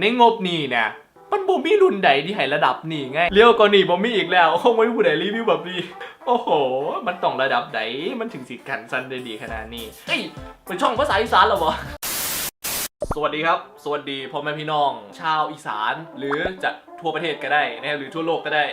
ในงบนี้เนี่ยมันบ่มีรุ่นใดที่ให้ระดับนี้ไงเรียวกว่านี้บ่มีอีกแล้วคงไม่ผู้ใดรีวิวแบบนี้ โอ้โห มันต้องระดับใดมันถึงสิกันซันได้ดีขนาดนี้เอ้ยเป็นช่องภาษาอีสานเหรอวะสวัสดีครับ สวัสดีพ่อแม่พี่น้อง ชาวอีสาน หรือจะทั่วประเทศก็ได้นะหรือทั่วโลกก็ได้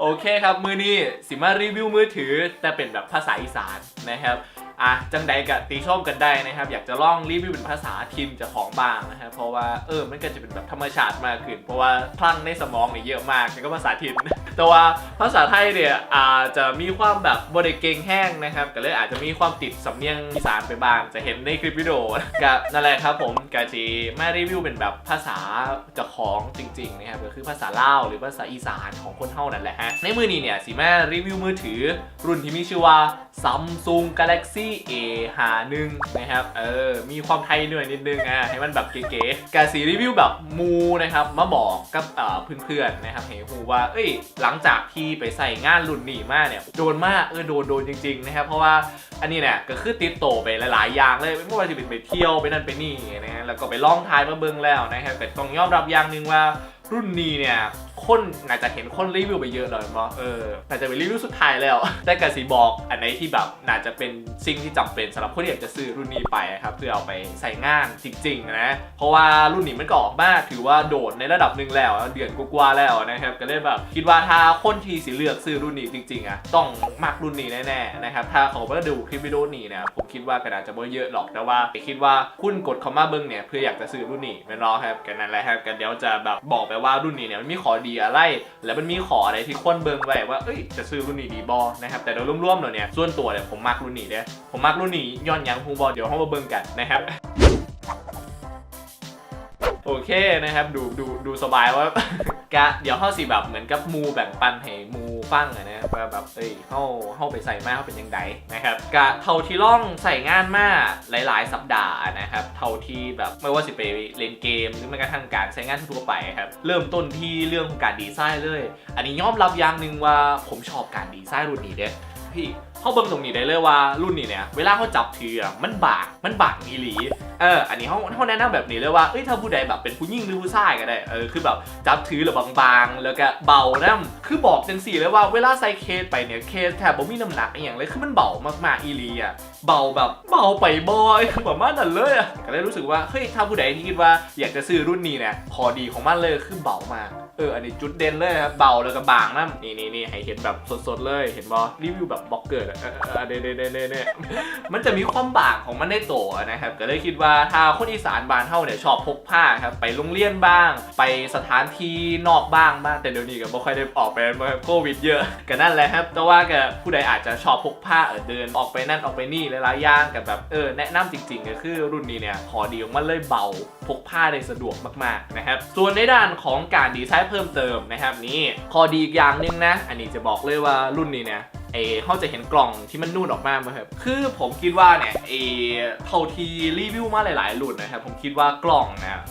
โอเคครับ มือนี้สิมารีวิวมือถือแต่เป็นแบบภาษาอีสานนะครับ อะจังใดกะตีชอบกันได้นะครับ อยากจะลองรีวิวเป็นภาษาทินเจะของบ้างนะครับเพราะว่าเออมันก็จะเป็นแบบธรรมชาติมากขึ้น เพราะว่าพลังในสมองเนี่ยเยอะมากแล้วก็ภาษาทินแต่ว่าภาษาไทยเนี่ยอาจจะมีความแบบบริเกงแห้งนะครับก็เลยอาจจะมีความติดสำเนียงอีสานไปบ้างจะเห็นในคลิปวิดีโอกับนั่นแหละครับผมกาจีไมารีวิวเป็นแบบภาษาจ้าของจริงๆนะครับก็คือภาษาลาวหรือภาษาอีสานของคนเท่านั่นแหละฮะในมือนี้เนี่ยสีแม่รีวิวมือถือรุ่นที่มีชื่อว่า Samsung Galaxy A 5 1นะครับ เออ มีความไทยหน่อยนิดนึงอะ ให้มันแบบเก๋ๆกาสีรีวิวแบบมูนะครับ มาบอกกับเอ่อเพื่อนๆนะครับเห็นฮูว่า เอ้ย หลังจากที่ไปใส่งานรุ่นนี้มากเนี่ย โดนมาก เออ โดนโดนจริงๆนะครับ เพราะว่าอันนี้เนี่ยก็คือติดโตไปหลายๆ อย่างเลยไม่ว่าจะเป็นไปเที่ยวไปนั่นไปนี่นะแล้วก็ไปล่องทายมาเบิ่งแล้วนะครับแต่ต้องยอมรับอย่างหนึ่งว่ารุ่นนี้เนี่ย คนน่าจะเห็นคนรีวิวไปเยอะเลยมั้งเออน่าจะเป็นรีวิวสุดท้ายแล้ว แต่กสิบอกอันไหนที่แบบน่าจะเป็นสิ่งที่จำเป็นสำหรับคนที่อยากจะซื้อรุ่นนี้ไปครับเพื่อเอาไปใส่งานจริงๆนะเพราะว่ารุ่นนี้มันก็ออกมาถือว่าโดดในระดับหนึ่งแล้วเดือนกว่าแล้วนะครับก็เลยแบบคิดว่าถ้าคนที่สิเลือกซื้อรุ่นนี้จริงๆอะต้องมักรุ่นนี้แน่ๆนะครับถ้าเขามาดูคลิปวิดีโอนี้เนี่ยผมคิดว่าก็น่าจะไม่เยอะหรอกแต่ว่าคิดว่าคุณกดเข้ามาเบิ้งเนี่ยเพื่ออยากจะซื้อรุ่นนี้ไม่รอครับกันนั่นแหละครับกันเดี๋ยวจะแบบบอกไปว่ารุ่นนี้เนี่ยมันมีขอดีอะไร แล้วมันมีขออะไรที่คนเบิ่งไว้ว่าเอ้ยจะซื้อรุ่นนี้ดีบอนะครับแต่โดยรวมๆแล้วเนี่ยส่วนตัวเนี่ยผมมักรุ่นนี้เด้อผมมักรุ่นนี้ย้อนยังฮูบอเดี๋ยวห้องมาเบิ่งกันนะครับโอเคนะครับดูดูดูสบายว่า กะเดี๋ยวเข้าสิแบบเหมือนกับมูแบ่งปันให้มูฟังอะนะว่าแบบเอ้ยเข้าเข้าไปใส่มาเข้าเป็นยังไงนะครับกะเท่าที่ล่องใส่งานมาหลาย ๆ สัปดาห์นะครับเท่าที่แบบไม่ว่าสิไปเล่นเกมหรือแม้กระทั่งการใช้งานทั่วไปครับเริ่มต้นที่เรื่องของการดีไซน์เลย อันนี้ยอมรับอย่างหนึ่งว่าผมชอบการดีไซน์รุ่นนี้เด้พี่ เขาเบิ่งตรงนี้ได้เลยว่ารุ่นนี้เนี่ยเวลาเขาจับถืออะมันบากมันบากอีหลีเอออันนี้เขาเขาแนะนำแบบนี้เลยว่าเอ้ยถ้าผู้ใดแบบเป็นผู้หญิงหรือผู้ชายก็ได้เออคือแบบจับถือหรือบางๆ แล้วก็เบานะคือบอกจังสี่เลยว่าเวลาใส่เคสไปเนี่ยเคสแทบบ่มีน้ำหนักอย่างเลยคือมันเบามากๆอีหลีอะเบาแบบเบาไปบอยแบบมานั่นเลยอะก็เลยรู้สึกว่าเฮ้ยถ้าผู้ใดที่คิดว่าอยากจะซื้อรุ่นนี้เนี่ยพอดีของมันเลยคือเบามากเอออันนี้จุดเด่นเลยครับเบาแล้วก็บางนะนี่นี่นี่ให้เห็นแบบสดๆเลยเห็นบอรีวิวแบบบล็อกเกอร์เออเออเน่เน่เน่เน่มันจะมีความบางของมันในโตวนะครับ ก็เลยคิดว่าถ้าคนอีสานบานเฮาเนี่ยชอบพกผ้าครับ ไปโรงเรียนบ้าง ไปสถานที่นอกบ้างบ้าง แต่เดี๋ยวนี้ก็บ่ค่อยได้ออกไปเพราะโควิดเยอะก็นั่นแหละครับ แต่ว่าก็ผู้ใดอาจจะชอบพกผ้าเออเดินออกไปนั่นออกไปนี่หลายๆอย่างกับแบบเออแนะนำจริง ๆ ก็คือรุ่นนี้เนี่ยขอดีของมันเลยเบาพกผ้าได้สะดวกมากๆนะครับ ส่วนในด้านของการดีไซน์เพิ่มเติมนะครับนี่ข้อดีอีกอย่างหนึงนะ อันนี้จะบอกเลยว่ารุ่นนี้เนี่ย เอเขาจะเห็นกล่องที่มันนุ่นออกมาไหมครับ คือผมคิดว่าเนี่ยเอเท่าที่รีวิวมาหลายๆ รุ่นนะครับ ผมคิดว่ากล่องนะ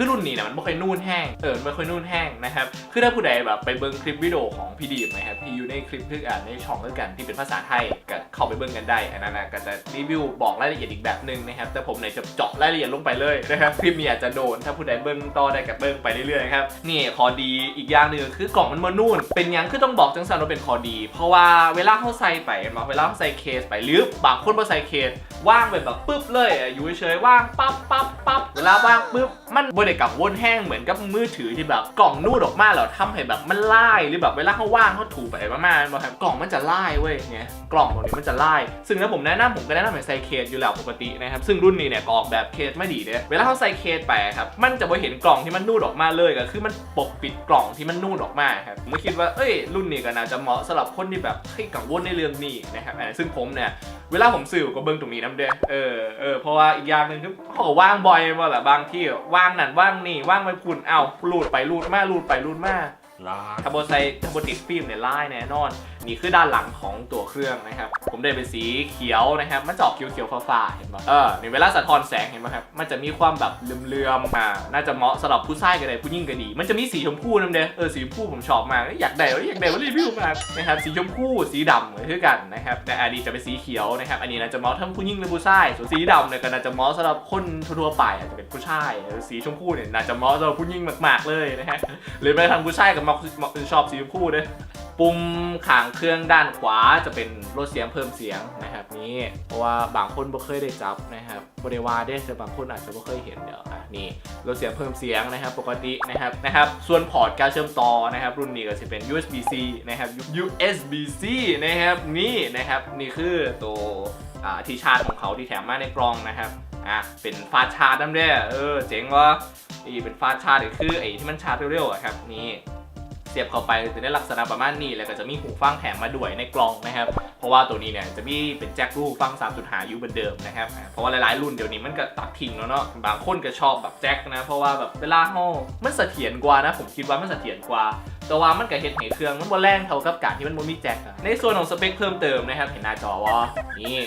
คือรุ่นนี้เนี่ยมันไม่ค่อยนูนแห้งเออมันไม่ค่อยนูนแห้งนะครับคือถ้าผู้ใดแบบไปเบิ้งคลิปวิดีโอของพี่ดีมนะครับที่อยู่ในคลิปที่อ่านในช่องด้วยกันที่เป็นภาษาไทยก็เข้าไปเบิ้งกันได้อันนั้นนะก็จะรีวิวบอกรายละเอียดอีกแบบหนึ่งนะครับแต่ผมเนี่ยจะเจาะรายละเอียดลงไปเลยนะครับคลิปนี้อาจจะโดนถ้าผู้ใดเบิ้งต่อได้กับเบิ้งไปเรื่อยๆครับนี่ข้อดีอีกอย่างหนึ่งคือกล่องมันมานูนเป็นยังคือต้องบอกจังสันว่าเป็นข้อดี เพราะว่าเวลาเขาใส่ไปมาเวลาเขาใส่เคสไปหรือบางคนมาใส่เคสว่างไปแบบปึ๊บเลยอยู่เฉยๆว่างปั๊บปั๊บปั๊บเวลาว่างปึ๊บมันบริกับวนแห้งเหมือนกับมือถือที่แบบกล่องนูดออกมาแล้วทำให้แบบมันไล่หรือแบบเวลาเขาว่างเขาถูไปมากๆแบบกล่องมันจะไล่เว้ยเนี่ยกล่องตรงนี้มันจะไล่ซึ่งถ้าผมแนะนำผมก็แนะนำให้ใส่เคสอยู่แล้วปกตินะครับซึ่งรุ่นนี้เนี่ยกออกแบบเคสไม่ดีเลยเวลาเขาใส่เคสไปครับมันจะไม่เห็นกล่องที่มันนูดออกมาเลยก็คือมันปกปิดกล่องที่มันนูดออกมาครับผมคิดว่าเอ้ยรุ่นนี้ก็น่าจะเหมาะสำหรับคนที่แบบให้กังวลในเรื่องนี้นะครับซึ่งผมเนี่ยเวลาผมสื่อก็เบิ่งตรงนี้น้ำเด้อเออเออเพราะว่าอีกอย่างหนึ่งคือเขาว่างบ่อยว่าแบบบางที่ว่างนั่นว่างนี่ว่างไปพุ่นเอ้าลูดไปลูดมาลูดไปลูดมาลาถ้าโบใส่ถ้าโบติดฟิล์มเนี่ยไล่แน่นอนนี่คือด้านหลังของตัวเครื่องนะครับ ผมได้เป็นสีเขียวนะครับ มันจะออกเขียวๆฟ้าๆเห็นปะเออในเวลาสะท้อนแสงเห็นปะครับ มันจะมีความแบบเลื่อมๆอ่าน่าจะเหมาะสำหรับผู้ชายก็ได้ผู้หญิงก็ดี มันจะมีสีชมพูนั่นเด้อเออสีชมพูผมชอบมาก อยากได้อยากได้ว่ารีวิวมากนะครับ สีชมพู สีดำเหมือนกันนะครับ แต่อันนี้จะเป็นสีเขียวนะครับ อันนี้น่าจะเหมาะทั้งผู้หญิงและผู้ชาย ส่วนสีดำเนี่ยก็น่าจะเหมาะสำหรับคนทั่วๆไปอาจจะเป็นผู้ชาย สีชมพูเนี่ยน่าจะเหมาะสำหรับผู้หญิงมาก ๆเลยนะฮะหรือแม้กระทั่งผู้ชายกับมักมักชอบสีชมพูด้วย ปุ่มขางเครื่องด้านขวาจะเป็นลดเสียงเพิ่มเสียงนะครับนี่เพราะว่าบางคนบ่เคยได้จับนะครับบริวาได้แต่บางคนอาจจะบ่เคยเห็นเดี๋ยวอะนี่ลดเสียงเพิ่มเสียงนะครับ ปกตินะครับนะครับ ส่วนพอร์ตการเชื่อมต่อนะครับ รุ่นนี้ก็จะเป็น USB-C นะครับ USB-C นะครับนี่นะครับนี่คือตัวอ่าที่ชาร์จของเขาที่แถมมาในกล่องนะครับอะเป็นฟาชาร์จนั่นเด้อเออเจ๋งวะนี่เป็นฟาสต์ชาร์จก็คือไอ้ที่มันชาร์จเร็วๆครับนี่ สียบเข้าไปจะได้ลักษณะประมาณนี้ แล้วก็จะมีหูฟังแถมมาด้วยในกล่องนะครับ เพราะว่าตัวนี้เนี่ยจะมีเป็นแจ็ครูฟัง3.5ยู่เหมือนเดิมนะครับ เพราะว่าหลายๆรุ่นเดี๋ยวนี้มันก็ตัดทิ้งแล้วเนาะ บางคนก็ชอบแบบแจ็คนะ เพราะว่าแบบเวลาห้อมันเสถียรกว่านะ ผมคิดว่ามันเสถียรกว่า แต่ว่ามันก็เห็นให้เครื่องมันบ่แรงเท่ากับการที่มันบ่มีแจ็คอะในส่วนของสเปคเพิ่มเติมนะครับเห็นหน้าจอว่านี่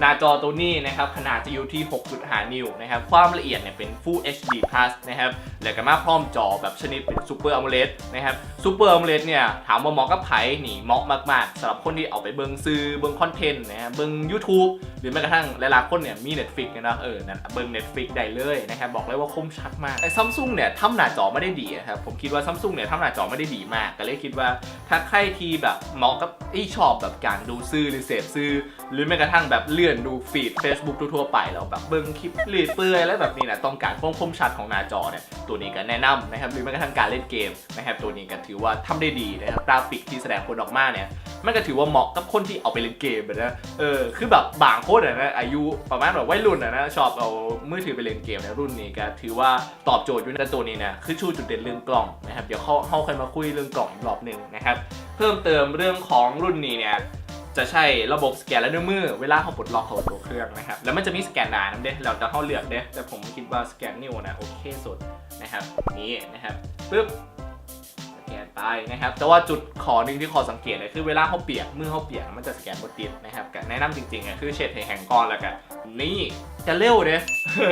หน้าจอตัวนี้นะครับขนาดจะอยู่ที่ 6.5 นิ้วนะครับความละเอียดเนี่ยเป็น Full HD Plus นะครับแล้วก็มาพร้อมจอแบบชนิดเป็น Super AMOLED นะครับ Super AMOLED เนี่ยถามว่าเหมาะกับไผ่นี่เหมาะมากๆสำหรับคนที่เอาไปเบิ่งซื้อเบิ่งคอนเทนต์นะฮะเบิ่ง YouTube หรือแม้กระทั่งหลายๆคนเนี่ยมี Netflix เนี่ยนะเออนั่นเบิ่ง Netflix ได้เลยนะครับบอกเลยว่าคมชัดมากไอ้ซัมซุงเนี่ยทำหน้าจอไม่ได้ดีครับผมคิดว่าซัมซุงเนี่ยทำหน้าจอไม่ได้ดีมาก ก็เลยคิดว่าถ้าใครที่แบบเหมาะกับไอ้ชอบแบบการดูซื้อหรือเสพซื้อ หรือแม้กระทั่งแบบเลื่อนดูฟีด Facebook ทั่วไปแล้วแบบเบิ่งคลิปเลื่อยเปื่อยแล้วแบบนี้นะต้องการความคมชัดของหน้าจอเนี่ยตัวนี้ก็แนะนำนะครับหรือแม้กระทั่งการเล่นเกมนะครับตัวนี้ก็ถือว่าทำได้ดีนะครับกราฟิกที่แสดงผลออกมาเนี่ยมันก็ถือว่าเหมาะกับคนที่เอาไปเล่นเกมนะ เออ คือแบบบางคนอะนะอายุประมาณแบบวัยรุ่นอะนะชอบเอามือถือไปเล่นเกมในะรุ่นนี้ก็ถือว่าตอบโจทย์อยู่ในตัวนี้นะ คือชูจุดเด่นเรื่องกล่องนะครับ เดี๋ยวเขาเขาค่อยมาคุยเรื่องกล่องอีกรอบหนึ่งนะครับ เพิ่มเติมเรื่องของรุ่นนี้เนี่ยจะใช้ระบบสแกนแล้วมือเวลาเขาปลดล็อกเขาตัวเครื่องนะครับ แล้วมันจะมีสแกนหนานะเด้เราจะเข้าเลือกเด้แต่ผมคิดว่าสแกนนิ้วนะโอเคสุดนะครับนี่นะครับปึ๊บสแกนไปนะครับ แต่ว่าจุดขอหนึ่งที่ขอสังเกตเลยคือเวลาเขาเปียกมือเขาเปียกมันจะสแกนบนติดนะครับแนะนำจริงๆอะคือเช็ดให้แห้งก่อนแล้วกันนี่จะเร็วเด้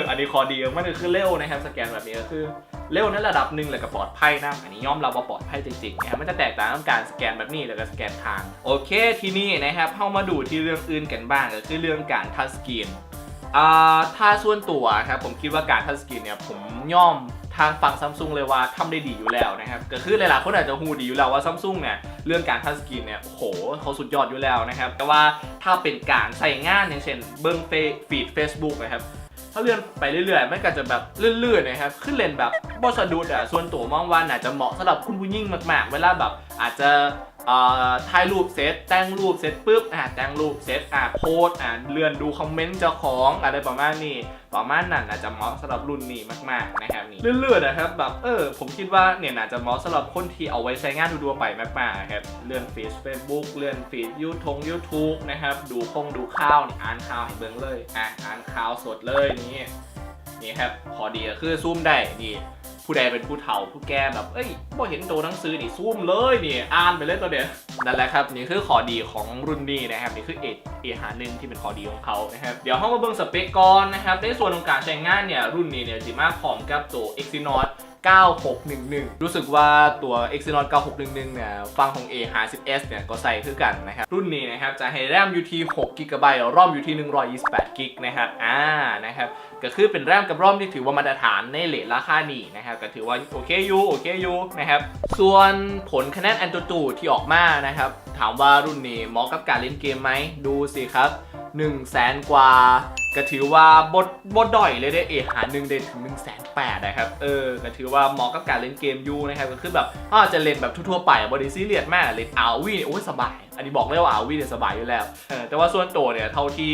อันนี้ขอดีมันก็คือเร็วนะครับสแกนแบบนี้ก็คือ เร็วในระดับหนึ่งแล้วก็ปลอดภัยนะอันนี้ยอมเรับว่าปลอดภัยจริงๆนะครับมันจะแตกต่างกับการสแกนแบบนี้แล้วก็สแกนทางโอเคทีนี้นะครับเข้ามาดูที่เรื่องอื่นกันบ้างก็คือเรื่องการทัชสกรีนอ่าถ้าส่วนตัวครับผมคิดว่าการทัชสกรีนเนี่ยผมย่อมทางฝั่งซัมซุงเลยว่าทำได้ดีอยู่แล้วนะครับก็คือหลายๆคนอาจจะฮูดีอยู่แล้วว่าซัมซุงเนี่ยเรื่องการทัชสกรีนเนี่ยโอ้โหเขาสุดยอดอยู่แล้วนะครับแต่ว่าถ้าเป็นการใส่งานอย่างเช่นเบิ้งเฟฟีดเฟซบุ๊กนะครับ ถ้าเลื่อนไปเรื่อยๆมันก็จะแบบลื่นๆนะครับขึ้นเลนแบบบอสะดุดอะส่วนตัวมองว่าอาจจะเหมาะสำหรับคุณผู้หญิงมาก ๆ เวลาแบบอาจจะ ถ่ายรูปเซตแต่งรูปเซตปุ๊บอะแต่งรูปเซตอะโพสอะเลื่อนดูคอมเมนต์เจ้าของอะไรประมาณนี้ประมาณนั้นอาจจะเหมาะสำหรับรุ่นนี้มากๆนะครับนี่เลื่อนๆนะครับแบบเออผมคิดว่าเนี่ยอาจจะเหมาะสำหรับคนที่เอาไว้ใช้งานดูๆไปมากๆครับเลื่อนฟีดเฟซบุ๊กเลื่อนฟีดยูทงยูทูบนะครับดูคงดูข่าวนี่อ่านข่าวให้เบิ่งเลยอะอ่านข่าวสดเลยนี่นี่ครับพอดีก็คือซูมได้นี่ ผู้ใดเป็นผู้เฒ่าผู้แก่แบบ เอ้ยบ่เห็นตัวหนังสือนี่ซูมเลยนี่อ่านไปเลยตัวเดียวนั่นแหละครับนี่คือข้อดีของรุ่นนี้นะครับนี่คือเอเอหาหนึ่งที่เป็นข้อดีของเขานะครับเดี๋ยวห้องมาเบิ่งสเปคก่อนนะครับในส่วนของการใช้งานเนี่ยรุ่นนี้เนี่ยจะมาพร้อมกับตัว Exynos 9611 รู้สึกว่าตัว Exynos 9611 เนี่ย ฟังของ A 5 0 S เนี่ย ก็ใส่คือกันนะครับ รุ่นนี้นะครับ จะให้แรมอยู่ที่6 g b รอมอยู่ที่ 128 g b นะครับ อ่า นะครับ ก็คือเป็นแรมกับร่อมที่ถือว่ามาตรฐานในเลทราคานี้นะครับก็ถือว่าโอเคอยู่โอเคอยู่นะครับส่วนผลคะแนนแอนตูตูที่ออกมานะครับถามว่ารุ่นนี้เหมาะกับการเล่นเกมไหมดูสิครับ1 0 0 0 0แสนกว่าก็ถือว่าบดบดด่อยเลยได้เอหาหนึ่งได้ถึง1นึ่งแสนแปดนะครับเออก็ถือว่าเหมาะกับการเล่นเกมยูนะครับก็คือแบบอาจะเล่นแบบทั่วๆไปบริซีเรียสมากเล่นอาวีโอ้ยสบาย อันนี้บอกเลยว่าอาวีเนี่ยสบายอยู่แล้วแต่ว่าส่วนตัวเนี่ยเท่าที่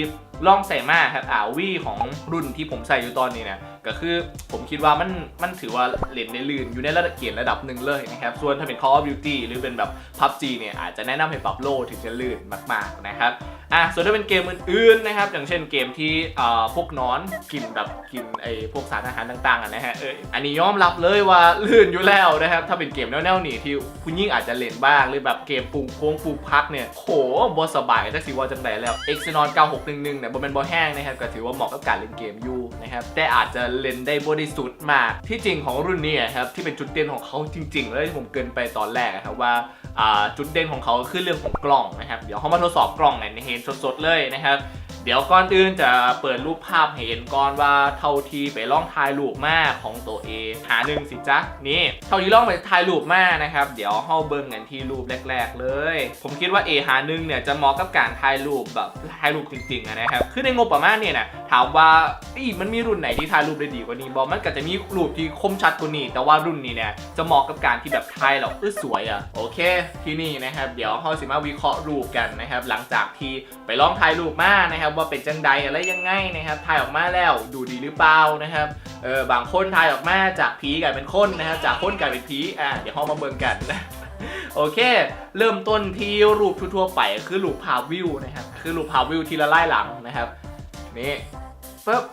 ลองใส่มาครับอาวีของรุ่นที่ผมใส่อยู่ตอนนี้เนี่ย ก็คือผมคิดว่ามันมันถือว่าเล่นในลื่นอยู่ในระดับเกียรระดับหนึ่งเลยนะครับ ส่วนถ้าเป็น Call of Duty หรือเป็นแบบ PUBG เนี่ยอาจจะแนะนำให้ปรับโลถึงจะลื่นมากๆนะครับอะส่วนถ้าเป็นเกมอื่นๆนะครับ อย่างเช่นเกมที่อ่าพวกนอนกินแบบกินไอ้พวกสารอาหารต่างๆอะนะฮะเอออันนี้ยอมรับเลยว่าลื่นอยู่แล้วนะครับ ถ้าเป็นเกมแนวๆนี้ที่ผู้ยิ่งอาจจะเล่นบ้างหรือแบบเกมปรุงโค้งปลูกพักเนี่ยโหบอสบายจักสิว่าจังไดแล้ว Exynon 9611เนี่ยบ่เป็นบอแห้งนะครับก็ถือว่าเหมาะกับการเล่นเกมอยู่นะครับแต่อาจจะเลนได้บ่ได้สุดมาก ที่จริงของรุ่นนี้ครับที่เป็นจุดเด่นของเขาจริงๆเลยที่ผมเกินไปตอนแรกอะครับว่าจุดเด่นของเขาคือเรื่องของกล้องนะครับ เดี๋ยวเขามาทดสอบกล้องในเห็นสดๆเลยนะครับ เดี๋ยวก่อนอื่นจะเปิดรูปภาพให้เห็นก่อนว่าเท่าที่ไปล่องถ่ายรูปมาของตัวเองหาหนึ่งสิจ๊ะนี่เท่าที่ล่องไปถ่ายรูปมานะครับเดี๋ยวเข้าเบิ้งกันที่รูปแรก ๆ เลย ผมคิดว่า A หาหนึ่งเนี่ยจะเหมาะกับการถ่ายรูปแบบถ่ายรูปจริงๆนะครับคือในงบประมาณเนี่ยนะถามว่าอีมันมีรุ่นไหนที่ถ่ายรูปได้ดีกว่านี้บอกมันก็จะมีรูปที่คมชัดกว่านี้แต่ว่ารุ่นนี้เนี่ยจะเหมาะกับการที่แบบถ่ายแล้วเออสวยอะโอเค ที่นี่นะครับเดี๋ยวเราสิมาวิเคราะห์รูปกันนะครับหลังจากที่ไปล่องถ่ายรูปมานะครับว่าเป็นจังใดอะไรยังไงนะครับถ่ายออกมาแล้วดูดีหรือเปล่านะครับเออบางคนถ่ายออกมาจากผีกลายเป็นคนนะครับจากคนกลายเป็นผีอะเดี๋ยวห้องมาเบิ่งกันนะโอเค เริ่มต้นที่รูปทั่วๆไปคือรูปภาพวิวนะครับคือรูปภาพวิวที่ละไล่หลังนะครับนี่ปึ๊บ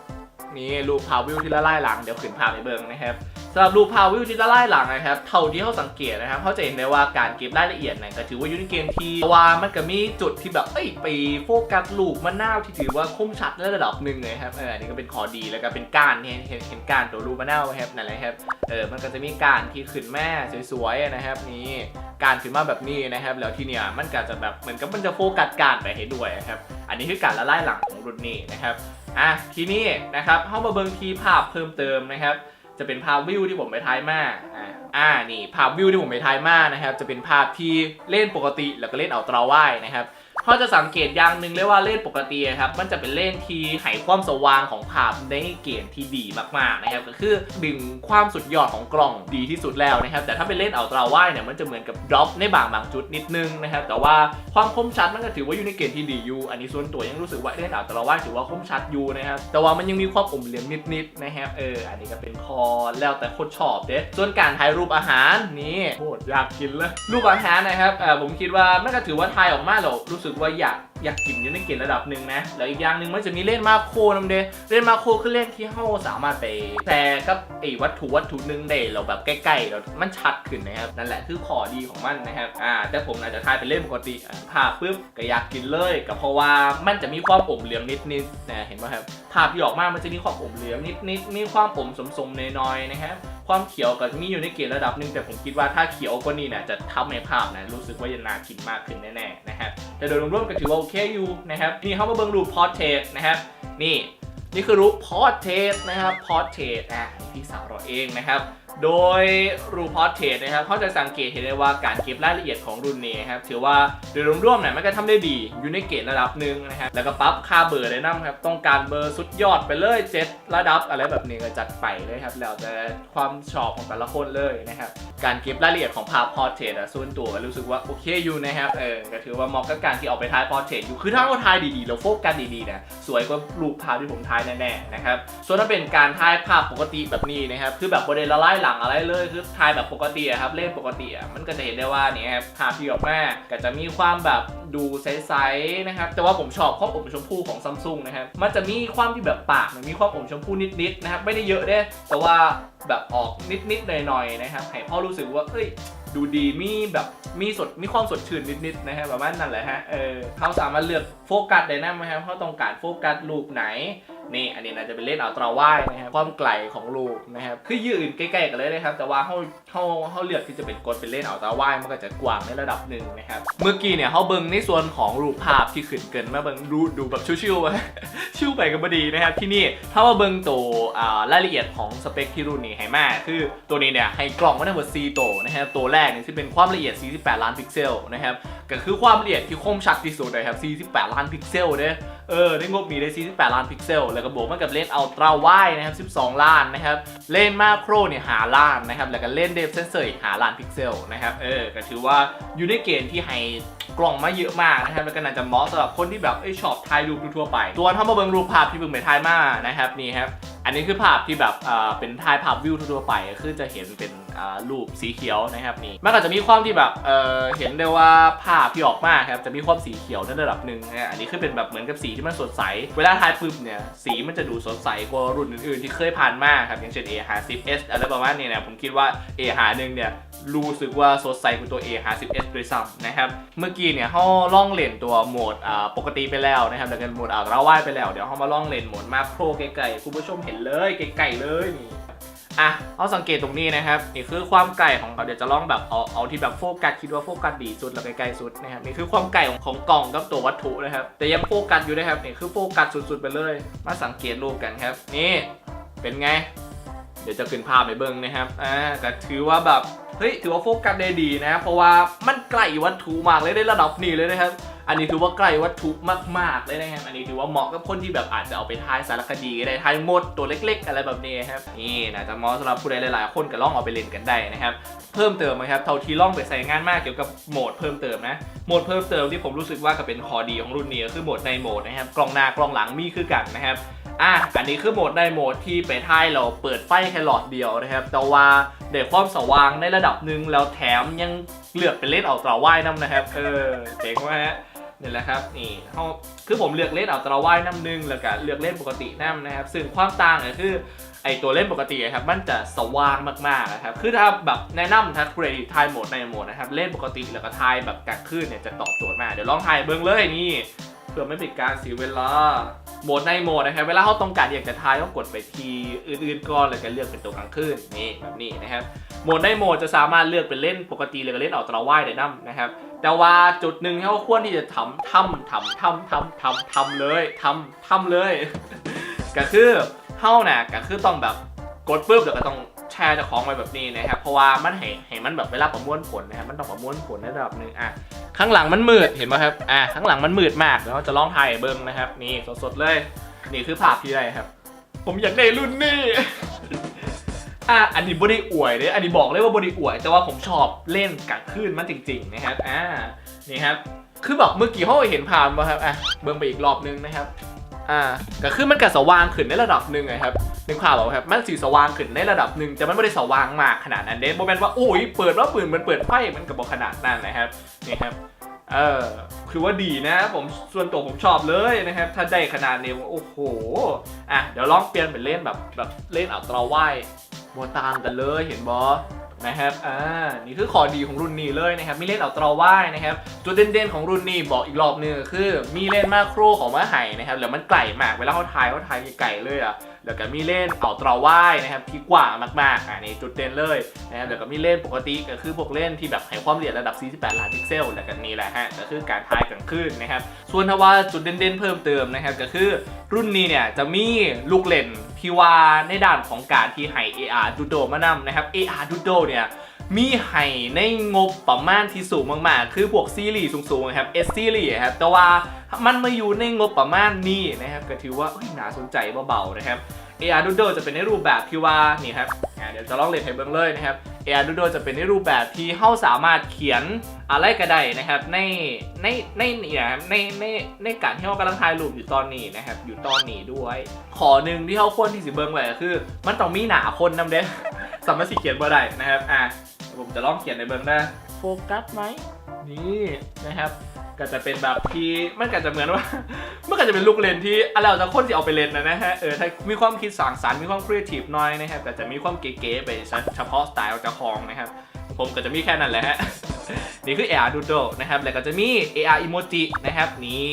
นี่รูปภาวิวที่ละลายหลังเดี๋ยวขึ้นภาพให้เบิ่งนะครับสำหรับรูปพาววิวที่ละลายหลังนะครับเท่าที่เขาสังเกตนะครับเขาจะเห็นได้ว่าการเก็บรายละเอียดเนี่ยก็ถือว่าอยู่ในเกณฑ์ที่ว่ามันก็มีจุดที่แบบเอ้ยไปโฟกัสลูกมะนาวที่ถือว่าคมชัดในระดับหนึ่งเลยครับเออนนี้ก็เป็นข้อดีแล้วก็เป็นก้านเห็นเห็นเห็นก้านตัวลูกมะนาวไหมครับนั่นแหละครับเออมันก็จะมีก้านที่ขึ้นแม่สวยๆนะครับนี่การขึ้นมาแบบนี้นะครับ แล้วที่เนี่ยมันก็จะแบบเหมือนกับมันจะโฟกัสกานไปให้ด้วยนะครับอันนี้คือการละลายหลังของรุ่นนี้นะครับ อะทีนี้นะครับเข้ามาเบิ่งทีภาพเพิ่มเติมนะครับ จะเป็นภาพวิวที่ผมไปท้ายมาอ่าอ่านี่ภาพวิวที่ผมไปท้ายมานะครับ จะเป็นภาพที่เล่นปกติแล้วก็เล่นเอาตราว่ายนะครับ เขาจะสังเกตอย่างหนึ่งเลยว่าเล่นปกติครับมันจะเป็นเล่นที่ให้ความสว่างของภาพในเกณฑ์ที่ดีมากๆนะครับก็คือดึงความสุดยอดของกล้องดีที่สุดแล้วนะครับแต่ถ้าเป็นเล่นเอาตราว่ายเนี่ยมันจะเหมือนกับดรอปในบางบางจุดนิดนึงนะครับแต่ว่าความคมชัดมันก็ถือว่าอยู่ในเกณฑ์ที่ดีอยู่ อันนี้ส่วนตัวยังรู้สึกว่าเล่นเอาตราว่ายถือว่าคมชัดอยู่นะครับแต่ว่ามันยังมีความอมเหลี่ยมนิดๆนะครับเอออันนี้ก็เป็นคอแล้วแต่คนชอบเด้ส่วนการถ่ายรูปอาหารนี่โคตรอยากกินเลยรูปอาหารนะครับเออผมคิดว่ามันก็ถือว่าถ่ายออกมาแล้วรู้สึกว่าอยาก อยากกินอยู่ในเกณฑ์ระดับหนึ่งนะแล้วอีกอย่างหนึ่งมันจะมีเล่นมาโครนำเดเล่นมาโครคือเล่นที่เราสามารถไปแชร์กับไอ้วัตถุวัตถุหนึ่งได้เราแบบใกล้ๆแล้วมันชัดขึ้นนะครับนั่นแหละคือข้อดีของมันนะครับอ่าแต่ผมอาจจะถ่ายเป็นเล่นปกติภาพปุ๊บก็อยากกินเลยก็เพราะว่ามันจะมีความอมเหลี่ยมนิดๆนะเห็นไหมครับภาพที่ออกมามันจะมีความอมเหลี่ยมนิดๆมีความอมสมๆน้อยๆนะครับความเขียวก็มีอยู่ในเกณฑ์ระดับหนึ่งแต่ผมคิดว่าถ้าเขียวกว่านี้เนี่ยจะทำให้ภาพนะรู้สึกว่าจะน่ากินมากขึ้นแน่ๆนะครับแต่โดยรวมๆก็ถือว่าโอเคอยู่นะครับนี่เขามาเบิ่งรูปพอร์เทสนะครับนี่นี่คือรูปพอร์เทสนะครับพอร์เทสอะพี่สาวเราเองนะครับ โดยรูพอร์เทรนะครับเขาจะสังเกตเห็นได้ว่าการเก็บรายละเอียดของรุ่นนี้ครับถือว่าโดยรวมๆเนี่ยมันก็ทำได้ดีอยู่ในเกณฑ์ระดับหนึ่งนะครับแล้วก็ปรับค่าเบอร์เลยนะครับต้องการเบอร์สุดยอดไปเลยเจ็ดระดับอะไรแบบนี้ก็จัดไปเลยครับแล้วแต่ความชอบของแต่ละคนเลยนะครับการเก็บรายละเอียดของภาพพอร์เทรอะส่วนตัวก็รู้สึกว่าโอเคอยู่นะครับเออก็ถือว่าเหมาะกับการที่เอาไปถ่ายพอร์เทรอยู่คือถ้าเราถ่ายดีๆเราโฟกัสดีๆนะสวยกว่ารูปภาพที่ผมถ่ายแน่ๆนะครับส่วนถ้าเป็นการถ่ายภาพปกติแบบนี้นะครับคือแบบบริเวณละลายหลงอะไรเลยคือถ่ายแบบปกติอะครับเล่นปกติอะมันก็จะเห็นได้ว่าเนี่ยครับภาพที่ออกมาก็จะมีความแบบดูใสๆนะครับแต่ว่าผมชอบความอมชมพูของซัมซุงนะครับมันจะมีความที่แบบปากมันมีความอมชมพูนิดๆนะครับไม่ได้เยอะเด้แต่ว่าแบบออกนิดๆหน่อยๆนะครับให้พ่อรู้สึกว่าเอ้ยดูดีมีแบบมีสดมีความสดชื่นนิดๆนะฮะประมาณนั้นแหละฮะเออเขาสามารถเลือกโฟกัสได้นะไหมครับเขาต้องการโฟกัสรูปไหน นี่อันนี้น่าจะเป็นเล่นอัลตราไวด์นะครับความไกลของรูปนะครับคือยืนใกล้ๆกันเลยนะครับ แต่ว่าเขาเขาเขาเลือกที่จะเป็นกดเป็นเล่นอัลตราไวด์มันก็จะกว้างในระดับหนึ่งนะครับเมื่อกี้เนี่ยเขาเบิ่งในส่วนของรูปภาพที่ขึ้นเกินมาเบิ่งดูดูแบบชิวๆไปชิวไปกันพอดีนะครับที่นี่ถ้าว่าเบิ่งตัวอ่ารายละเอียดของสเปคที่รุ่นนี้ให้มากคือตัวนี้เนี่ยให้กล่องมาทั้งหมด4ตัวนะครับตัวแรกเนี่ยที่เป็นความละเอียด 48 ล้านพิกเซลนะครับก็คือความละเอียดที่คมชัดที่สุดเลยครับ48 ล้านพิกเซลเด้อ เออได้งบมีได้48ล้านพิกเซล แล้วก็บวกมากับเลนส์อัลตร้าไวนะครับ12 ล้านนะครับ เลนส์มาโครเนี่ยหาล้านนะครับ แล้วก็เลนส์เดฟเซนเซอร์หาล้านพิกเซลนะครับ เออ ก็ถือว่าอยู่ในเกณฑ์ที่ให้กล่องมาเยอะมากนะครับ แล้วก็น่าจะเหมาะสำหรับคนที่แบบไอ้ชอบถ่ายรูปทั่วไป ตัวถ้ามาเบิ่งรูปภาพที่เบิ่งไปถ่ายมานะครับนี่ครับอันนี้คือภาพที่แบบอ่าเป็นถ่ายภาพวิวทั่วไปก็คือจะเห็นเป็นอ่ารูปสีเขียวนะครับนี่มันก็จะมีความที่แบบเออเห็นได้ว่าภาพที่ออกมาครับจะมีความสีเขียวในระดับหนึ่งนะฮะอันนี้คือเป็นแบบเหมือนกับสีที่มันสดใส เวลาถ่ายปุ๊บเนี่ยสีมันจะดูสดใสกว่ารุ่นอื่นๆ ที่เคยผ่านมาครับอย่างเช่น A50s อะไรประมาณนี้นะผมคิดว่า A51 เนี่ย รู้สึกว่าสดใสกว่าตัว A50s ด้วยซ้ำนะครับ เมื่อกี้เนี่ยเขาล่องเล่นตัวโหมดอ่าปกติไปแล้วนะครับแล้วกันโหมดอ่าเราว่ายไปแล้ว เดี๋ยวเขามาล่องเล่นโหมดมาโครไกลๆคุณผู้ชมเห็นเลยไกลๆเลยนี่อะเอาสังเกตตรงนี้นะครับนี่คือความไกลของเขาเดี๋ยวจะลองแบบเอาเอาที่แบบโฟกัสคิดว่าโฟกัสดีสุดแล้วใกล้ๆสุดนะครับนี่คือความไกลของของกล่องกับตัววัตถุนะครับ แต่ยังโฟกัสอยู่นะครับนี่คือโฟกัสสุดๆไปเลย มาสังเกตรูปกันครับ นี่เป็นไง เดี๋ยวจะขึ้นภาพไปเบิ้งนะครับอ่าก็ถือว่าแบบเฮ้ยถือว่าโฟกัสได้ดีนะ เพราะว่ามันใกล้วัตถุมากเลยในระดับนี้เลยนะครับ อันนี้ถือว่าใกล้วัตถุมากๆเลยนะครับ อันนี้ถือว่าเหมาะกับคนที่แบบอาจจะเอาไปถ่ายสารคดีก็ได้ถ่ายมดตัวเล็ก ๆ อะไรแบบนี้ครับ นี่นะจะเหมาะสำหรับผู้ใดหลายๆ คนก็ลองเอาไปเล่นกันได้นะครับ เพิ่มเติมนะครับเท่าที่ล่องไปใส่งานมากเกี่ยวกับโหมดเพิ่มเติมนะ โหมดเพิ่มเติมที่ผมรู้สึกว่าก็เป็นข้อดีของรุ่นนี้ก็คือโหมดในโหมดนะครับ กล้องหน้ากล้องหลังมีคือกันนะครับ อะ อันนี้คือโหมดในโหมดที่ไปท้ายเราเปิดไฟแค่หลอดเดียวนะครับ แต่ว่าได้ความสว่างในระดับหนึ่งแล้วแถมยังเลือกเป็นเลนส์อัลตราไวน้ำนะครับ เออเจ๋งมากฮะนี่แหละครับนี่เขาคือผมเลือกเล่นส์อัลตราไวน้ำหนึ่งแล้วก็เลือกเล่นปกติน้ำนะครับ ซึ่งความต่างก็คือไอตัวเล่นปกติครับมันจะสว่างมากๆนะครับ คือถ้าแบบแนะนำถ้าเกรดทายโหมดในโหมดนะครับ เล่นปกติแล้วก็ทายแบบกลางคืนเนี่ยจะตอบโจทย์มาก เดี๋ยวลองทายเบิ้งเลยนี่เพื่อไม่เป็นการเสียเวลา โหมดในโหมดนะครับ เวลาเขาต้องการอยากจะทายก็กดไปทีอื่นๆก่อนแล้วก็เลือกเป็นตัวกลางคืนนี่แบบนี้นะครับโหมดในโหมดจะสามารถเลือกเป็นเล่นปกติหรือเล่นออกตะว่ายได้นั่มนะครับ แต่ว่าจุดหนึ่งที่เขาควรที่จะทำทำทำทำทำทำทำเลยทำทำเลย ก็คือเฮ้าน่ะก็คือต้องแบบกดปุ๊บแล้วก็ต้อง แชร์จ้าของไว้แบบนี้นะครับ เพราะว่ามันเห็นเห็นมันแบบเวลาประมวลผลนะครับ มันต้องประมวลผลในระดับหนึ่งอะ ข้างหลังมันมืด เห็นไหมครับ อะ ข้างหลังมันมืดมากแล้วจะลองถ่ายเบิ้งนะครับ นี่สดๆเลย นี่คือภาพที่ได้ครับ ผมอยากได้รุ่นนี้ อะ อันนี้บริอวยเลยอันนี้บอกเลยว่าบริอวย แต่ว่าผมชอบเล่นกลางคืนมันจริง ๆ นะครับ อ่า นี่ครับ คือแบบเมื่อกี้เขาเห็นผ่านมาครับ อะ เบิ้งไปอีกรอบนึงนะครับ อ่าก็คือมันก็สว่างขึ้นในระดับหนึ่งไงครับนึกภาพออกครับมันสีสว่างขึ้นในระดับหนึ่งแต่มันไม่ได้สว่างมากขนาดนั้นเด้โมเมนต์ว่าโอ้ยเปิดแล้วปืนมันเปิดไฟมันก็บอกขนาดนั้นนะครับนี่ครับเออคือว่าดีนะผมส่วนตัวผมชอบเลยนะครับ ถ้าได้ขนาดนี้โอ้โหอะเดี๋ยวลองเปลี่ยนเป็นเล่นแบบแบบเล่นอัลตร้าไวโบต่างกันเลยเห็นบอ นะครับอ่านี่คือข้อดีของรุ่นนี้เลยนะครับมีเลนอัลตราไวนะครับจุดเด่นๆของรุ่นนี้บอกอีกรอบหนึงคือมีเลนมาโครของมาไห่นะครับแล้วมันไกลมากเวลาเขาถ่ายเขาถ่ายไกลเลยอะ แล้วก็มีเล่นเป่าตราไวด์นะครับที่กว้างมากๆอันนี้จุดเด่นเลยนะครับแล้วก็มีเล่นปกติก็คือพวกเล่นที่แบบให้ความละเอียดระดับ 48 ล้านพิกเซลแล้วก็นี่แหละฮะก็คือการถ่ายกลางคืนนะครับส่วนถ้าว่าจุดเด่นๆเพิ่มเติมนะครับก็คือรุ่นนี้เนี่ยจะมีลูกเล่นที่ว่าในด้านของการที่ให้ AR ดูโดมานำนะครับ AR ดูโดเนี่ย มีให้ในงบประมาณที่สูงมากๆ คือพวกซีรีส์สูงๆครับ S ซีรีส์ครับแต่ว่ามันมาอยู่ในงบประมาณนี้นะครับก็ถือว่าน่าสนใจเบาๆนะครับ AR Doodle จะเป็นในรูปแบบที่ว่านี่ครับเดี๋ยวจะลองเล่นให้เบิ่งเลยนะครับ AR Doodle จะเป็นในรูปแบบที่เฮาสามารถเขียนอะไรก็ได้นะครับในในในนี่นะครับในในในการที่เฮากำลังถ่ายรูปอยู่ตอนนี้นะครับอยู่ตอนนี้ด้วย ขอหนึ่งที่เฮาควรที่สิเบิ่งไว้ก็คือ มันต้องมีหนาคนนำเด้สามารถสิเขียนบ่ได้นะครับอะ ผมจะลองเขียนในเบิ้งได้โฟกัสไหมนี่นะครับ ก็จะเป็นแบบที่มันก็จะเหมือนว่า มันก็จะเป็นลูกเลนที่อะไรเราจะคนที่เอาไปเล่นนะนะฮะเออถ้ามีความคิดสร้างสรรค์มีความครีเอทีฟหน่อยนะครับก็จะมีความเก๋ๆไปเฉพาะสไตล์เจ้าของนะครับ ผมก็จะมีแค่นั้นแหละฮะนี่คือ AR Doodle นะครับแล้วก็จะมี AR Emoji นะครับนี่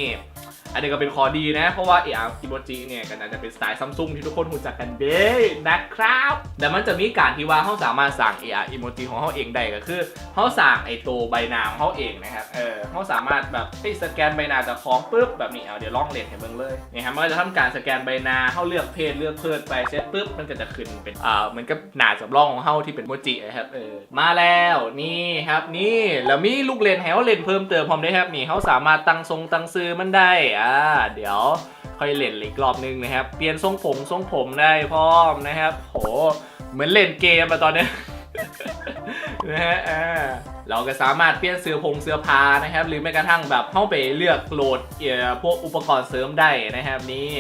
อันนี้ก็เป็นข้อดีนะ เพราะว่า AR Emoji เนี่ยก็น่าจะเป็นสไตล์ซัมซุงที่ทุกคนรู้จักกันเด้นะครับแต่มันจะมีการที่ว่าเขาสามารถสั่ง AR Emoji ของเขาเองได้ก็คือเขาสั่งไอตัวใบหน้าของเขาเองนะครับเออเขาสามารถแบบให้สแกนใบหน้าจากของปุ๊บแบบนี้เอาเดี๋ยวลองเล่นให้เบิ่งเลยนี่ครับมันก็จะทำการสแกนใบหน้าเขาเลือกเพศเลือกเพศไปเสร็จปุ๊บมันก็จะขึ้นเป็นอ่าเหมือนกับหน้าสำรองของเขาที่เป็นโมจินะครับเออมาแล้วนี่ครับนี่แล้วมีลูกเลนให้เขาเล่นเพิ่มเติมพร้อมได้ครับนี่เขาสามารถตั้งทรงตั้งซื้อมันได้อ่าเดี๋ยวค่อยเล่นอีกรอบนึงนะครับ เปลี่ยนทรงผมทรงผมได้พร้อมนะครับ โห เหมือนเล่นเกมอะตอนนี้นะฮะอ่า เราก็สามารถเปลี่ยนเสื้อผงเสื้อผ้านะครับ หรือแม้กระทั่งแบบเข้าไปเลือกโหลดเอ่อพวกอุปกรณ์เสริมได้นะครับนี่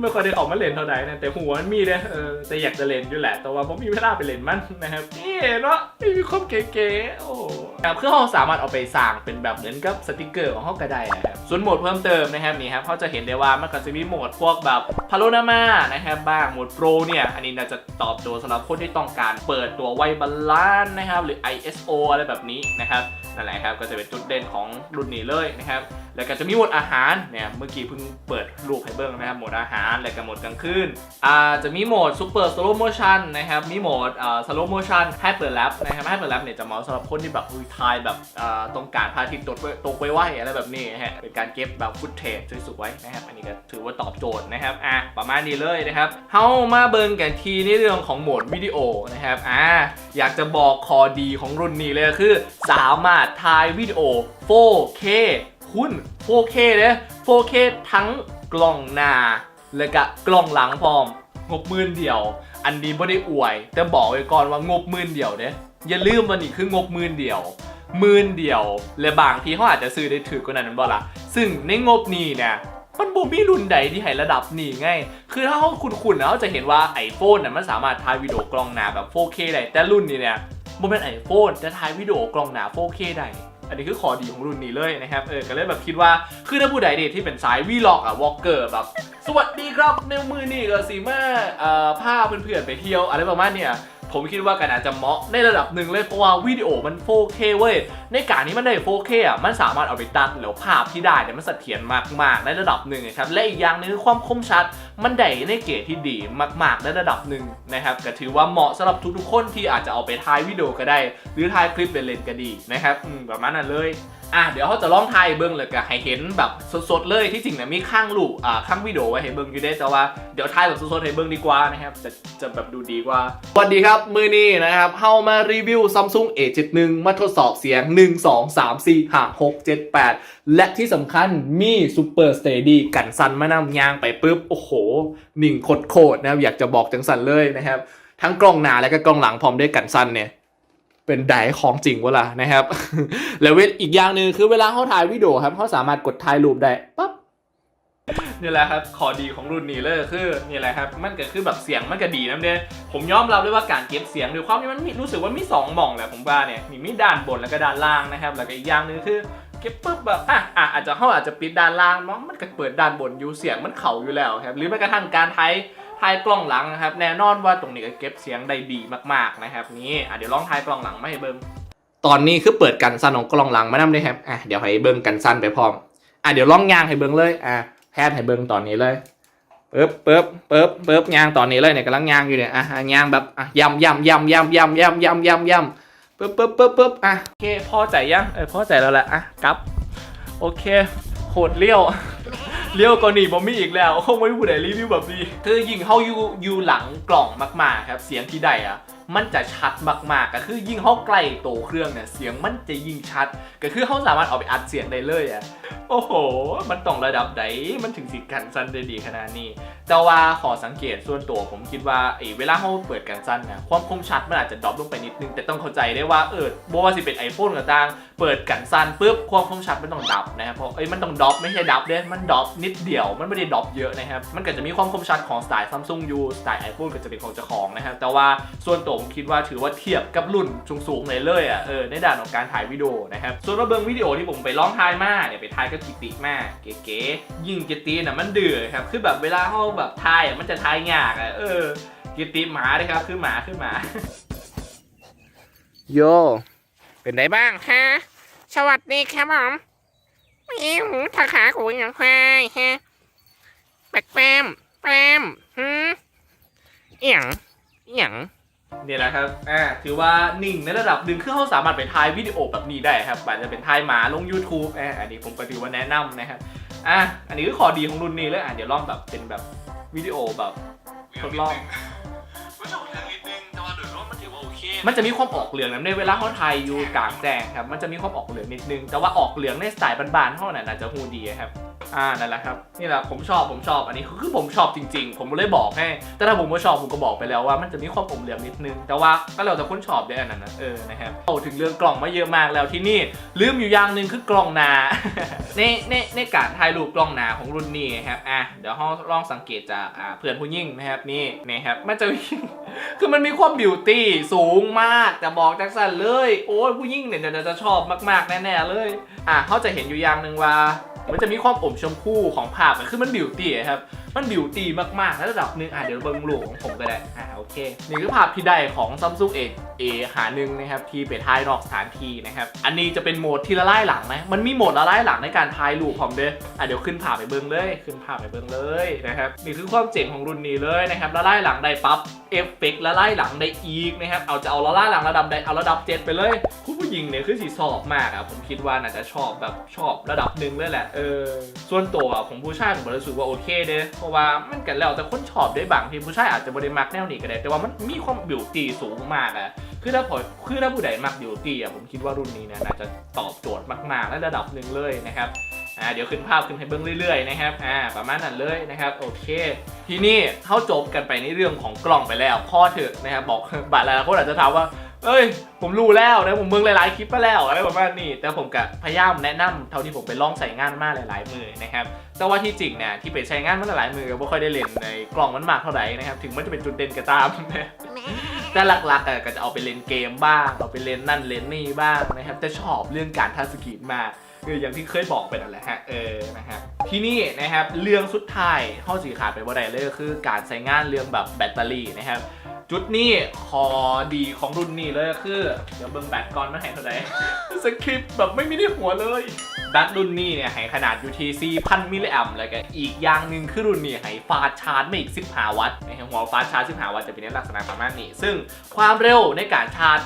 ไม่ค่อยได้ออกมาเล่นเท่าไหร่นะแต่หัวมันมีเด้อเออแต่อยากจะเล่นอยู่แหละ แต่ว่าผมมีเวลาไปเล่นมันนะครับนี่เนาะมีความเก๋ๆโอ้ครับคือเราสามารถเอาไปสร้างเป็นแบบเหมือนกับสติกเกอร์ของเขาก็ได้นะครับส่วนโหมดเพิ่มเติมนะครับนี่ครับเขาจะเห็นได้ว่ามันก็จะมีโหมดพวกแบบพาโลนามานะครับบ้างโหมดโปรเนี่ยอันนี้น่าจะตอบโจทย์สำหรับคนที่ต้องการเปิดตัวไวบาลานนะครับหรือ ISO อะไรแบบนี้นะครับนั่นแหละครับก็จะเป็นจุดเด่นของรุ่นนี้เลยนะครับ แล้วก็จะมีโหมดอาหารเนี่ยเมื่อกี้เพิ่งเปิดรูปให้เบิ้งนะครับโหมดอาหารแล้วก็โหมดกลางคืนอ่าจะมีโหมดซูเปอร์สโลโมชันนะครับมีโหมดอ่าสโลโมชันให้เปิดแลปนะครับให้เปิดแลปเนี่ยจะเหมาะสำหรับคนที่แบบทายแบบอ่าต้องการพาทิตย์ตกตกไวอะไรแบบนี้นะฮะเป็นการเก็บแบบฟุตเทจสวยๆนะครับอันนี้ก็ถือว่าตอบโจทย์นะครับอะประมาณนี้เลยนะครับเฮามาเบิ่งกันทีในเรื่องของโหมดวิดีโอนะครับอ่าอยากจะบอกคอดีของรุ่นนี้เลยคือ สามารถถ่ายวิดีโอ 4K คุณ 4K เลย 4K ทั้งกล้องหน้า และก็กล้องหลังพร้อม งบหมื่นเดียว อันนี้ไม่ได้อวย แต่บอกไว้ก่อนว่างบหมื่นเดียวเด้อย่าลืมวันนี้คืองบหมื่นเดียวหมื่นเดียว และบางทีเขาอาจจะซื้อได้ถือกว่านั้นบ่ละซึ่งในงบนี้เนี่ยมันบ่มีรุ่นใดที่ให้ระดับนี้ไง คือถ้าเขาคุ้นๆนะเขาจะเห็นว่า iPhone น่ะมันสามารถถ่ายวิดีโอกล้องหน้าแบบ 4K ได้ แต่รุ่นนี้เนี่ยบ่เป็น iPhone แต่ถ่ายวิดีโอกล้องหน้า 4K ได้ อันนี้คือขอดีของรุ่นนี้เลยนะครับ เออ ก็เลยแบบคิดว่า คือถ้าผู้ใดเดทที่เป็นสายวีล็อกอะวอลเกอร์แบบ สวัสดีครับในมือนี่ก็สิมาเอ่อพาเพื่อนๆไปเที่ยวอะไรประมาณเนี้ย ผมคิดว่ากันอาจจะเหมาะในระดับหนึ่งเลยเพราะว่าวิดีโอมัน 4K เว้ย ในการนี้มันได้ 4K อะ มันสามารถเอาไปตัดแล้วภาพที่ได้เนี่ยมันเสถียรมากๆ ในระดับหนึ่งนะครับ และอีกอย่างนึงคือความคมชัด มันได้ในเกรดที่ดีมากๆ ในระดับหนึ่งนะครับ ก็ถือว่าเหมาะสำหรับทุกๆคนที่อาจจะเอาไปถ่ายวิดีโอก็ได้ หรือถ่ายคลิปเล่นๆก็ดีนะครับประมาณนั้นเลยอะเดี๋ยวเขาจะลองถ่ายเบิ้งเลยก็ให้เห็นแบบสดๆเลยที่จริงเนี่ยมีข้างลูกอ่าข้างวิดีโอไว้ให้เบิ้งอยู่ได้แต่ว่าเดี๋ยวถ่ายแบบสดๆให้เบิ้งดีกว่านะครับจะจะแบบดูดีกว่าสวัสดีครับมือนี้นะครับเฮามารีวิว Samsung A71 มาทดสอบเสียง 1 2 3 4 5 6 7 8 และที่สำคัญมี Super Steady กันสั่นมานำยางไปปุ๊บ โอ้โหหนิ่งโคตรๆนะครับอยากจะบอกจังสั่นเลยนะครับทั้งกล้องหน้าและก็กล้องหลังพร้อมด้วยกันสั่นเนี่ย เป็นไดของจริงวะล่ะนะครับ แล้วเวทอีกอย่างหนึ่งคือเวลาเขาถ่ายวิดีโอครับเขาสามารถกดถ่ายรูปได้ปั๊บนี่แหละครับขอดีของรุ่นนี้เลยคือนี่แหละครับมันก็คือแบบเสียงมันก็ดีนะเนี่ยผมยอมรับเลยว่าการเก็บเสียงด้วยความที่มันรู้สึกว่ามีสองหม่องแหละผมว่าเนี่ยมีมีด้านบนแล้วก็ด้านล่างนะครับ แล้วก็อีกอย่างหนึ่งคือเก็บปุ๊บแบบอะอะอาจจะเขาอาจจะปิดด้านล่างเนาะมันก็เปิดด้านบนอยู่เสียงมันเข่าอยู่แล้วครับหรือแม้กระทั่งการถ่าย ถ่ายกล้องหลังนะครับ แน่นอนว่าตรงนี้ก็เก็บเสียงได้ดีมากๆนะครับนี่อะเดี๋ยวลองถ่ายกล้องหลังมาให้เบิ่งตอนนี้คือเปิดกันสั้นของกล้องหลังมานำได้ครับอะเดี๋ยวให้เบิ้งกันสั้นไปพร้อมอะเดี๋ยวลองยางให้เบิ้งเลยอะแพทย์ให้เบิ้งตอนนี้เลยปึ๊บปึ๊บปึ๊บปึ๊บยางตอนนี้เลยเนี่ยกำลังยางอยู่เนี่ยอะอะยางแบบอะยำยำยำยำยำยำยำยำยำปึ๊บปึ๊บปึ๊บปึ๊บอะโอเคพอใจยังเออพอใจแล้วแหละอะกลับโอเคโหดเลี้ยว เลี้ยวกว่านี้ผมมีอีกแล้วคงไม่ผู้ใดรีวิวแบบนี้คือยิงเขาอยู่อยู่หลังกล่องมากๆครับเสียงที่ได้อะมันจะชัดมากๆ ก็คือยิ่งเข้าใกล้โตวเครื่องเนี่ยเสียงมันจะยิ่งชัด ก็คือเขาสามารถเอาไปอัดเสียงได้เลยอะโอ้โห มันต้องระดับไหนมันถึงสิกันสั้นได้ดีขนาดนี้ แต่ว่าขอสังเกตส่วนตัวผมคิดว่าไอ้เวลาเขาเปิดกันสั้นเนี่ยความคมชัดมันอาจจะดรอปลงไปนิดนึง แต่ต้องเข้าใจได้ว่าเออบ่ว่าสิเป็น iPhone ก็ตามเปิดกันสั้นปุ๊บความคมชัดมันต้องดับนะครับเพราะเอ้ยมันต้องดรอปไม่ใช่ดับเด้มันดรอปนิดเดียวมันไม่ได้ดรอปเยอะนะครับมันก็จะมีความคมชัดของสไตล์ซัมซุงยูสไตล์ iPhone ก็จะเป็นของเจ้าของนะครับแต่ว่าส่วนตัวผมคิดว่าถือว่าเทียบกับรุ่นสูงๆเลยเลยอะเออในด้านของการถ่ายวิดีโอนะครับส่วนว่าเบิงวิดีโอที่ผมไปลองถ่ายมาเนี่ยไปถ่ายกับกิติมากเก๋ๆยิ่งกิติน่ะมันเดือดครับคือแบบเวลาเขาแบบถ่ายอะมันจะถ่ายยากอะเออกิติหมาเลยครับคือหมาคือหมาโย เป็นไงบ้างฮะ สวัสดีครับผมอิวถ้าขากูอย่างควายฮะแปลกแปมแปมหืมเอียงเอียงเนี่ยแหละครับ อ่า ถือว่านิ่งในระดับหนึ่งคือเขาสามารถไปถ่ายวิดีโอแบบนี้ได้ครับอาจจะเป็นถ่ายหมาลง YouTube อ่าอันนี้ผมก็ถือว่าแนะนำนะครับ อะอันนี้ก็ขอดีของรุ่นนี้เลยอะเดี๋ยวลองแบบเป็นแบบวิดีโอแบบทดลอง มันจะมีความออกเหลืองนะในเวลาเขาถ่ายอยู่กลางแจ้งครับ มันจะมีความออกเหลืองนิดนึง แต่ว่าออกเหลืองในสไตล์บานๆเท่านั้นอาจจะฮูดีครับอ่านั่นแหละครับนี่แหละผมชอบผมชอบอันนี้คือผมชอบจริง ๆ ผมเลยบอกให้ แต่ถ้าผมไม่ชอบผมก็บอกไปแล้วว่ามันจะมีความอมเหลี่ยมนิดนึง แต่ว่าก็เราจะค้นชอบได้อันนั้นนะเออนะครับโอ้ถึงเรื่องกล่องมาเยอะมากแล้วที่นี่ลืมอยู่อย่างหนึ่งคือกล่องนาในในในการถ่ายรูปกล้องนาของรุ่นนี้นะครับอะเดี๋ยวเราลองสังเกตจากอ่าเพื่อนผู้ยิ่งนะครับนี่นะครับมันจะคือมันมีความบิวตี้สูงมากจะบอกจักสันเลย โอ้ผู้ยิ่งเนี่ยจะจะชอบมากๆแน่ๆเลยอะเขาจะเห็นอยู่อย่างหนึ่งว่า มันจะมีความอมชมพูของภาพอะคือมันบิวตี้ครับ มันบิวตี้มากๆในระดับหนึ่งอะเดี๋ยวเบิ้งรูปของผมก็ได้อะโอเคนี่คือภาพที่ได้ของ Samsung A A หาหนึ่งนะครับที่ไปถ่ายนอกสถานที่นะครับอันนี้จะเป็นโหมดที่ละลายหลังนะมันมีโหมดละลายหลังในการถ่ายรูปผมเด้ออะเดี๋ยวขึ้นภาพไปเบิ้งเลยขึ้นภาพไปเบิ้งเลยนะครับนี่คือความเจ๋งของรุ่นนี้เลยนะครับละลายหลังได้ปั๊บเอฟเฟกต์ละลายหลังได้อีกนะครับเอาจะเอาละลายหลังระดับใดเอาระดับเจ็ดไปเลยคุณผู้หญิงเนี่ยคือสีชอบมากอะผมคิดว่าน่าจะชอบแบบชอบระดับหนึ่งเลยแหละเออส่วนตัวอะผมผู้ชายผมรู้สึกว่าโอเคเด้เพราะว่ามันกันแล้วแต่คนชอบได้บางทีผู้ชายอาจจะบริมักแนวนี้ก็ได้ แต่ว่ามันมีความบิวตี้สูงมากอะคือถ้าพอคือถ้าผู้ใดมักบิวตี้อะผมคิดว่ารุ่นนี้เนี่ยน่าจะตอบโจทย์มากๆและระดับหนึ่งเลยนะครับอ่าเดี๋ยวขึ้นภาพขึ้นให้เบิ้งเรื่อยๆนะครับอ่าประมาณนั้นเลยนะครับโอเค ทีนี้เข้าจบกันไปในเรื่องของกล่องไปแล้วพ่อเถอะนะครับบอกบัตรหลายคนอาจจะถามว่า เอ้ย ผมรู้แล้วนะผมเบิ่งหลายๆคลิปมาแล้วอะไรประมาณนี้ แต่ผมก็พยายามแนะนำเท่าที่ผมไปลองใส่งานมาหลาย ๆ มือนะครับ แต่ว่าที่จริงเนี่ยที่ไปใช้งานมาหลายๆมือก็ไม่ค่อยได้เล่นในกล่องมันมากเท่าไหร่นะครับ ถึงมันจะเป็นจุดเด่นก็ตามนะแต่หลักๆอะก็จะเอาไปเล่นเกมบ้าง เอาไปเล่นนั่นเล่นนี่บ้างนะครับแต่ชอบเรื่องการทัชสกรีนมากคืออย่างที่เคยบอกไปนั่นแหละฮะเออนะครับที่นี่นะครับเรื่องสุดท้ายข้าสีขาดไปบ่ได้เลยก็คือการใช้งานเรื่องแบบแบตเตอรี่นะครับ จุดนี้คอดีของรุ่นนี้เลยคือ เดี๋ยวเบิ่งแบตก่อนมันให้เท่าไหร่สคริปต์แบบไม่มีที่หัวเลยแบตรุ่นนี้เนี่ยให้ขนาดอยู่ที่4,000มิลลิแอมป์แล้วก็อีกอย่างหนึ่งคือรุ่นนี้ให้ฟาชาร์จมาอีก 15 วัตต์นหัวฟาชาร์จ15 วัตต์จะเป็นในลักษณะประมาณนี้ ซึ่งความเร็วในการชาร์จ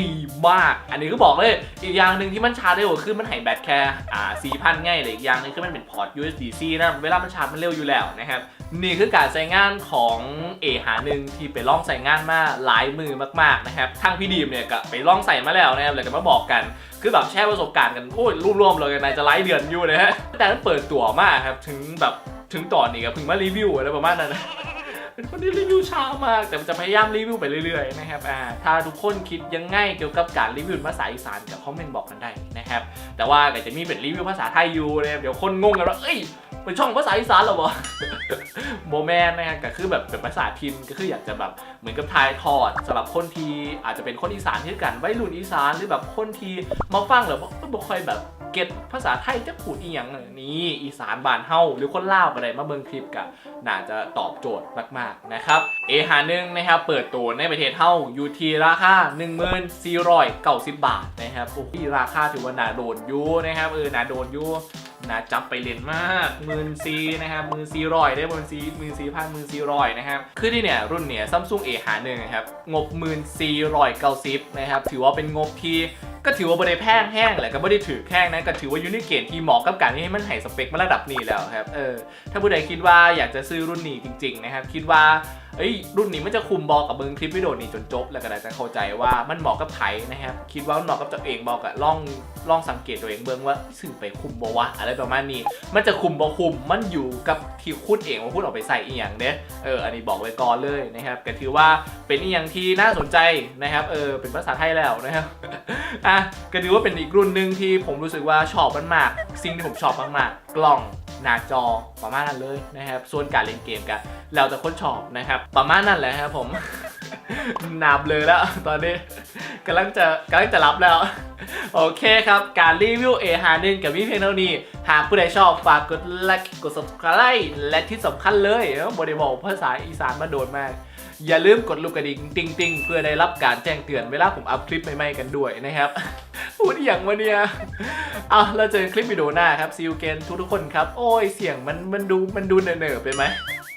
ดีมาก อันนี้ก็บอกเลย อีกอย่างหนึ่งที่มันชาร์จเร็วคือมันให้แบตแค่อ่า4,000ง่ายเลยอีกอย่างหนึงคือมันเป็นพอร์ต USB-C นะ เวลามันชาร์จมันเร็วอยู่แล้วนะครับ นี่คือการใช้งานของเอหาหนึ่งที่ไปลองใส่งานมาหลายมือมากๆนะครับทางพี่ดีมเนี่ยก็ไปลองใส่มาแล้วนะครับเลยก็มาบอกกัน คือแบบแชร์ประสบการณ์กันโอ้ยรวมๆเลยนายจะไล่เดือนอยู่นะฮะแต่นั้นเปิดตัวมากครับถึงแบบถึงตอนนี้ก็เพิ่งมารีวิวอะไรประมาณนั้นนะ เป็นคนที่รีวิวช้ามาก แต่จะพยายามรีวิวไปเรื่อยๆนะครับอ่าถ้าทุกคนคิดยังไงเกี่ยวกับการรีวิวภาษาอีสานกับคอมเมนต์บอกกันได้นะครับ แต่ว่าก็จะมีเป็นรีวิวภาษาไทยอยู่นะครับเดี๋ยวคนงงกันว่าเอ้ยเป็นช่องภาษาอีสานเหรอวะโมแมนนะฮะก็คือแบบเป็นภาษาพินก็คืออยากจะแบบเหมือนกับทายทอดสำหรับคนที่อาจจะเป็นคนอีสานที่กันวัยรุ่นอีสานหรือแบบคนที่มาฟังแล้วบอกบ่ค่อยแบบ ก็ตภาษาไทยจะพูดอีหยังนี่อีสานบ้านเฮาหรือคนลาวก็ได้มาเบิ่งคลิปกันน่าจะตอบโจทย์มากๆนะครับเอหาหนึ่งนะครับเปิดตัวในประเทศเฮาอยู่ที่ราคา1490 บาทนะครับโอ้ยราคาถือว่าน่าโดนอยูนะครับเออน่าโดนอยู นะจับไปเล่นมากมื่นซีนะครับมื่นซีรอยได้หมื่นซีมื่นซีพันมื่นซีรอยนะครับคือที่เนี่ยรุ่นเนี่ยซัมซุงเอหาหนึ่งครับงบมื่นซีรอยเก้าสิบนะครับถือว่าเป็นงบที่ก็ถือว่าไม่ได้แพงแห้งแหละก็ไม่ได้ถือแข้งนะก็ถือว่ายู่ในเกณฑ์ที่เหมาะกับการที่ให้มันให้สเปคมาระดับนี้แล้วครับเออถ้าผู้ใดคิดว่าอยากจะซื้อรุ่นนี้จริงๆนะครับคิดว่า เอ้ยรุ่นนี้มันจะคุมบอกกับเบิงคลิปวิดีโอนี้จนจบแล้วก็ได้จะเข้าใจว่ามันเหมาะกับไผนะครับคิดว่าเหมาะกับตัวเองบอกอะล่องล่องสังเกตตัวเองเบิงว่าสื่อไปคุมบอวะอะไรประมาณนี้ มันจะคุมบอคุมมันอยู่กับที่คุณเองว่าคุณออกไปใส่อีหยังเนี่ยเอออันนี้บอกไว้ก่อนเลยนะครับก็ถือว่าเป็นอีหยังที่น่าสนใจนะครับเออเป็นภาษาไทยแล้วนะครับอะก็ถือว่าเป็นอีกรุ่นหนึ่งที่ผมรู้สึกว่าชอบมันมากสิ่งที่ผมชอบมากๆกล่อง หน้าจอประมาณนั้นเลยนะครับ ส่วนการเล่นเกมกันเราจะค้นชอบนะครับ ประมาณนั้นแหละครับผมนับเลยแล้วตอนนี้กำลังจะกำลังจะรับแล้ว โอเคครับ การรีวิวเอฮานึ่งกับวิเพียงเท่านี้ หากผู้ใดชอบฝากกดไลค์กด subscribe และที่สำคัญเลยบริบอกภาษาอีสานมาโดนมาก อย่าลืมกดลูกกระดิ่งติ๊งติงเพื่อได้รับการแจ้งเตือนเวลาผมอัพคลิปใหม่ๆกันด้วยนะครับพูดอย่างวะเนี่ยเอาเราเจอคลิปวิดีโอหน้าครับซีลเกนทุกๆคนครับ โอ้ยเสียงมันมันดูมันดูเหน่อๆไปไหม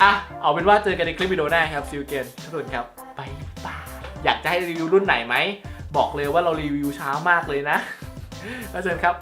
อะเอาเป็นว่าเจอกันในคลิปวิดีโอหน้าครับซีลเกนทุกคนครับไปบ้าอยากจะให้รีวิวรุ่นไหนไหมบอกเลยว่าเรารีวิวช้ามากเลยนะแล้วเจอกันครับ